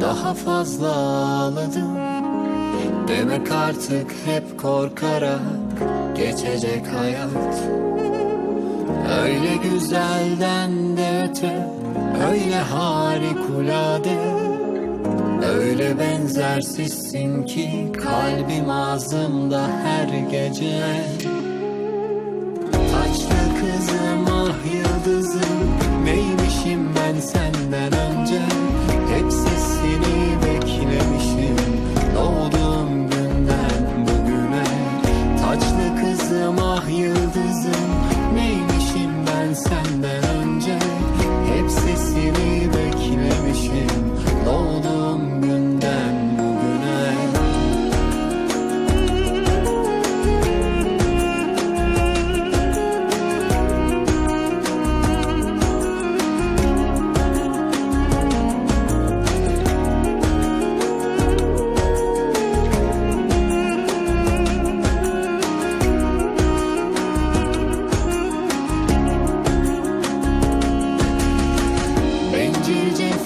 daha fazla ağladım. Demek artık hep korkarak geçecek hayat. Öyle güzelden de öte Öyle harikulade. Öyle benzersizsin ki Kalbim ağzımda her gece. Taçlı kızım ah yıldızım Neymişim ben 난 언제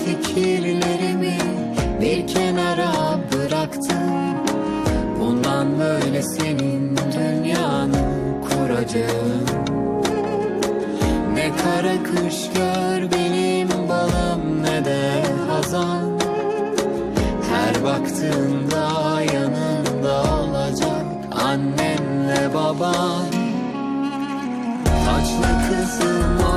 fikirlerimi bir kenara bıraktım. Bundan böyle senin dünyanı kuracağım. Ne kara kış gör benim balım ne de hazan. Her baktığında yanında olacak annenle baban. Taçlı kızım